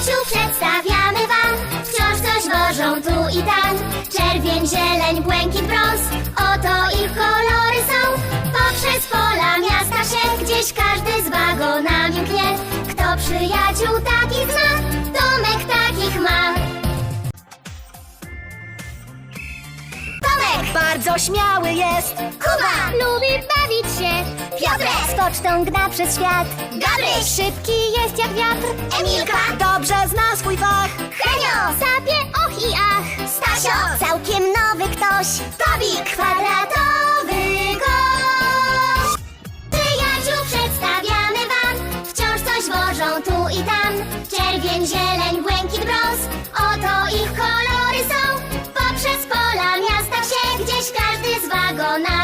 przyjaciół przedstawiamy wam Wciąż coś wożą tu i tam Czerwień, zieleń, błękit, brąz Oto ich kolory są Poprzez pola miasta się Gdzieś każdy z wagonami mknie Kto przyjaciół takich zna Tomek takich ma Tomek! Bardzo śmiały jest. Kuba! Lubi bawić się Piotrek! Z pocztą gna przez świat Gabryś! Szybki jest jak wiatr Emilka! Goś, Tobi kwadratowy gość. Przyjaciół przedstawiamy wam, wciąż coś wożą tu i tam. Czerwień, zieleń, błękit, brąz, oto ich kolory są. Poprzez pola miasta się gdzieś każdy z wagona